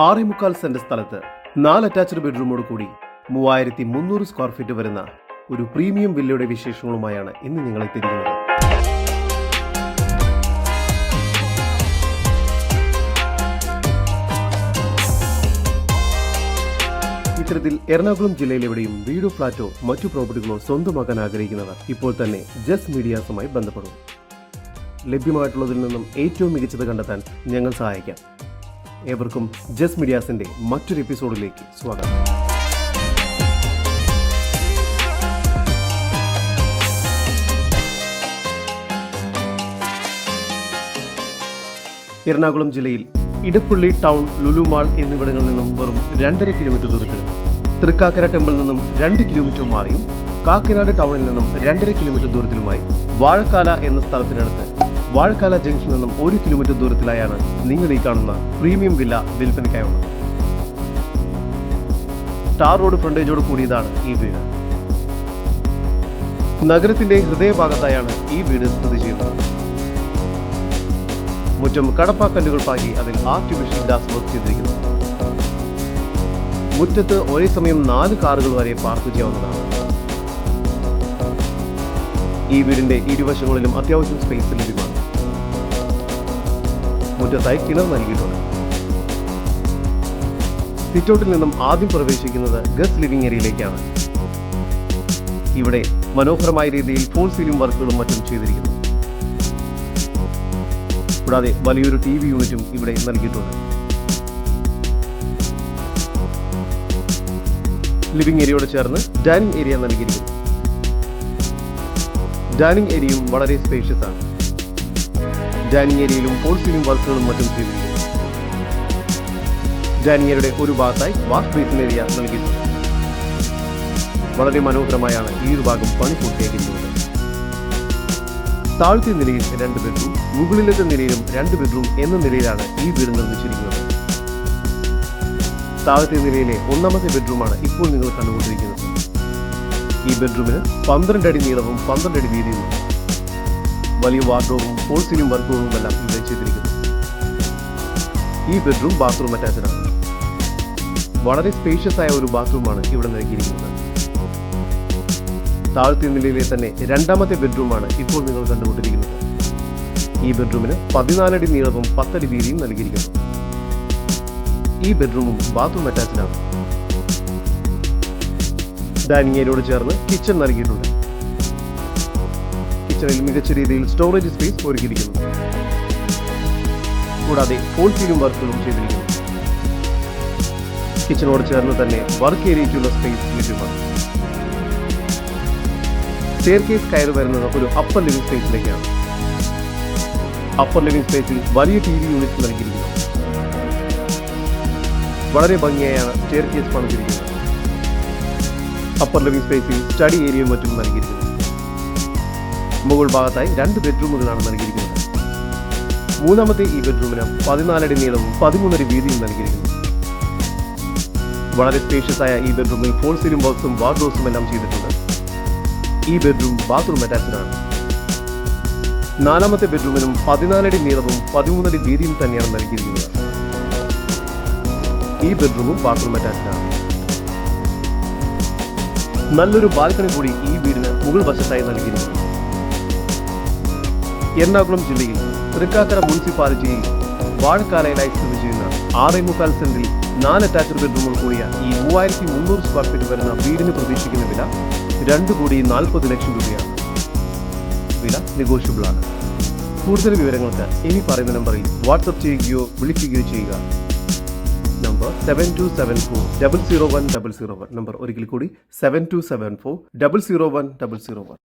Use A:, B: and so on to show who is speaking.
A: ആറേ മുക്കാൽ സെന്റ് സ്ഥലത്ത് നാല് അറ്റാച്ച്ഡ് ബെഡ്റൂമോട് കൂടി മൂവായിരത്തി മുന്നൂറ് സ്ക്വയർ ഫീറ്റ് വരുന്ന ഒരു പ്രീമിയം വില്ലയുടെ വിശേഷങ്ങളുമായാണ് ഇന്ന് നിങ്ങളെ തിരിയുന്നത്. ഇത്തരത്തിൽ എറണാകുളം ജില്ലയിലെവിടെയും വീടോ ഫ്ളാറ്റോ മറ്റു പ്രോപ്പർട്ടികളോ സ്വന്തമാക്കാൻ ആഗ്രഹിക്കുന്നവർ ഇപ്പോൾ തന്നെ ജസ് മീഡിയാസുമായി ബന്ധപ്പെടും. ലഭ്യമായിട്ടുള്ളതിൽ നിന്നും ഏറ്റവും മികച്ചത് കണ്ടെത്താൻ ഞങ്ങൾ സഹായിക്കാം. ഏവർക്കും ജസ് മീഡിയാസിന്റെ മറ്റൊരു എപ്പിസോഡിലേക്ക് സ്വാഗതം. എറണാകുളം ജില്ലയിൽ ഇടപ്പള്ളി ടൗൺ ലുലുമാൾ എന്നിവിടങ്ങളിൽ നിന്നും വെറും രണ്ടര കിലോമീറ്റർ ദൂരത്തിൽ തൃക്കാക്കര ടെമ്പിളിൽ നിന്നും രണ്ട് കിലോമീറ്റർ മാറിയും കാക്കനാട് ടൗണിൽ നിന്നും രണ്ടര കിലോമീറ്റർ ദൂരത്തിലുമായി വാഴക്കാല എന്ന സ്ഥലത്തിനടുത്ത് വാഴക്കാല ജംഗ്ഷനിൽ നിന്നും ഒരു കിലോമീറ്റർ ദൂരത്തിലായാണ് നിങ്ങൾ ഈ കാണുന്ന പ്രീമിയം വില്ല വിൽപ്പനയ്ക്കായുള്ളത് സ്റ്റാർ റോഡ് ഫ്രണ്ടേജോട് കൂടിയതാണ് ഈ വീട്. നഗരത്തിന്റെ ഹൃദയഭാഗത്തായാണ് ഈ വീട് സ്ഥിതി ചെയ്യുന്നത്. മുറ്റം കടപ്പാക്കല്ലുകൾ പാകി അതിൽ ആർട്ടിഫിഷ്യൽ ഗ്ലാസ് വർക്ക് ചെയ്തിരിക്കുന്നു. മുറ്റത്ത് ഒരേ സമയം നാല് കാറുകൾ വരെ പാർക്ക് ചെയ്യാവുന്നതാണ്. ഈ വീടിന്റെ ഇരുവശങ്ങളിലും അത്യാവശ്യം സ്പേസ് ലഭ്യമാണ്. മുറ്റത്തായി കിണർ നൽകിയിട്ടുണ്ട്. സിറ്റൗട്ടിൽ നിന്നും ആദ്യം പ്രവേശിക്കുന്നത് ഗസ്റ്റ് ലിവിംഗ് ഏരിയയിലേക്കാണ്. ഇവിടെ മനോഹരമായ രീതിയിൽ ഫോൾ സീലിംഗ് വർക്കുകളും മറ്റും ചെയ്തിരിക്കുന്നു. കൂടാതെ വലിയൊരു ടി വി യൂണിറ്റും ഇവിടെ നൽകിയിട്ടുണ്ട്. ലിവിംഗ് ഏരിയയോട് ചേർന്ന് ഡൈനിങ് ഏരിയ നൽകിയിരിക്കുന്നു. ഡൈനിങ് ഏരിയയും വളരെ സ്പേഷ്യസ് ആണ്. ഡൈനിങ് പോൾസിലും വർക്കുകളും മറ്റും ചെയ്തിരിക്കുന്നു. ഡാനിയയുടെ ഒരു ഭാഗത്തായി വാഷ് ബേസിൻ നൽകിയിട്ടുണ്ട്. വളരെ മനോഹരമായാണ് ഈ ഒരു ഭാഗം പണി പൂർത്തിയാക്കിയിരിക്കുന്നത്. താഴത്തെ നിലയിൽ രണ്ട് ബെഡ്റൂം മുകളിലത്തെ നിലയിലും രണ്ട് ബെഡ്റൂം എന്ന നിലയിലാണ് ഈ വീട് നിർമ്മിച്ചിരിക്കുന്നത്. താഴത്തെ നിലയിലെ ഒന്നാമത്തെ ബെഡ്റൂമാണ് ഇപ്പോൾ നിങ്ങൾ കണ്ടുകൊണ്ടിരിക്കുന്നത്. ഈ ബെഡ്റൂമിന് പന്ത്രണ്ട് അടി നീളവും പന്ത്രണ്ട് അടി വീതിയുമുണ്ട്. വലിയ വാർഡ്രോബും ഫോൾ സീലിംഗ് വർക്കുകളും എല്ലാം ഇവിടെ ചെയ്തിരിക്കുന്നു. ഈ ബെഡ്റൂം ബാത്റൂം അറ്റാച്ച്ഡ് ആണ് വളരെ സ്പേഷ്യസ് ആയ ഒരു ബാത്റൂമാണ് ഇവിടെ നൽകിയിരിക്കുന്നത്. താഴത്തെ നിലയിലെ തന്നെ രണ്ടാമത്തെ ബെഡ്റൂമാണ് ഇപ്പോൾ നിങ്ങൾ കണ്ടുകൊണ്ടിരിക്കുന്നത് ഈ ബെഡ്റൂമിന് പതിനാലടി നീളവും പത്തടി വീതിയും നൽകിയിരിക്കുന്നു. ഈ ബെഡ്റൂമും ബാത്റൂം അറ്റാച്ച്ഡ് ആണ് ഡൈനിങ് ഏരിയയോട് ചേർന്ന് കിച്ചൺ നൽകിയിട്ടുണ്ട്. കിച്ചണിൽ മികച്ച രീതിയിൽ സ്റ്റോറേജ് സ്പേസ് ഒരുക്കിയിരിക്കുന്നു. കൂടാതെ ഫോൾ വർക്കുകളും ചെയ്തിരിക്കുന്നു. കിച്ചണോട് ചേർന്ന് തന്നെ വർക്ക് ഏരിയയ്ക്കുള്ള സ്പേസ് ലഭ്യമാണ്. സ്റ്റെയർ കേസ് കയറി വരുന്നത് ഒരു അപ്പർ ലിവിംഗ് സ്പേസിലേക്കാണ് അപ്പർ ലിവിംഗ് സ്പേസിൽ വലിയ ടി വി യൂണിറ്റ് നൽകിയിരിക്കുന്നു. വളരെ ഭംഗിയായാണ് സ്റ്റെയർ കേസ് പണിതിരിക്കുന്നത് അപ്പർ ലിവിംഗ് സ്പേസിൽ സ്റ്റഡി ഏരിയയും മറ്റും നൽകിയിരിക്കുന്നു. മുകൾ ഭാഗത്തായി രണ്ട് ബെഡ്റൂമുകളാണ് നൽകിയിരിക്കുന്നത്. മൂന്നാമത്തെ ഈ ബെഡ്റൂമിന് പതിനാലടി നീളവും പതിമൂന്നടി വീതിയും നൽകിയിരിക്കുന്നു. വളരെ സ്പേഷ്യസ് ആയ ഈ ബെഡ്റൂമിൽ ഫോൾ സീലിംഗ് ബോക്സും വാർഡ്രോസും എല്ലാം ചെയ്തിട്ടുണ്ട്. ഈ ബെഡ്റൂം ബാത്റൂം അറ്റാച്ച്ഡ് ആണ്. നാലാമത്തെ ബെഡ്റൂമിനും പതിനാലടി നീളവും പതിമൂന്നടി വീതിയും തന്നെയാണ് നൽകിയിരിക്കുന്നത്. ഈ ബെഡ്റൂമും ബാത്റൂം അറ്റാച്ച്ഡ് ആണ്. നല്ലൊരു ബാൽക്കണി കൂടി ഈ വീടിന് മുകൾ വശത്തായി നൽകിയിരിക്കുന്നു. എറണാകുളം ജില്ലയിൽ തൃക്കാക്കര മുനിസിപ്പാലിറ്റിയിൽ വാഴക്കാലയിലായി സ്ഥിതി ചെയ്യുന്ന ആറേ മുക്കാൽ സെന്റിൽ നാല് അറ്റാച്ച്ഡ് ബെഡ്റൂമുകൾ കൂടിയ ഈ മൂവായിരത്തി മുന്നൂറ് സ്ക്വയർ ഫീറ്റ് വരുന്ന വീടിന് പ്രതീക്ഷിക്കുന്ന വില രണ്ട് കോടി നാൽപ്പത് ലക്ഷം രൂപയാണ്. വില നെഗോഷ്യബിൾ ആണ്. കൂടുതൽ വിവരങ്ങൾക്ക് ഇനി പറയുന്ന നമ്പറിൽ വാട്സപ്പ് ചെയ്യുകയോ വിളിക്കുകയോ ചെയ്യുക. Number seven two seven four double zero one double zero one number ഒരിക്കൽ കൂടി seven two seven four double zero one double zero one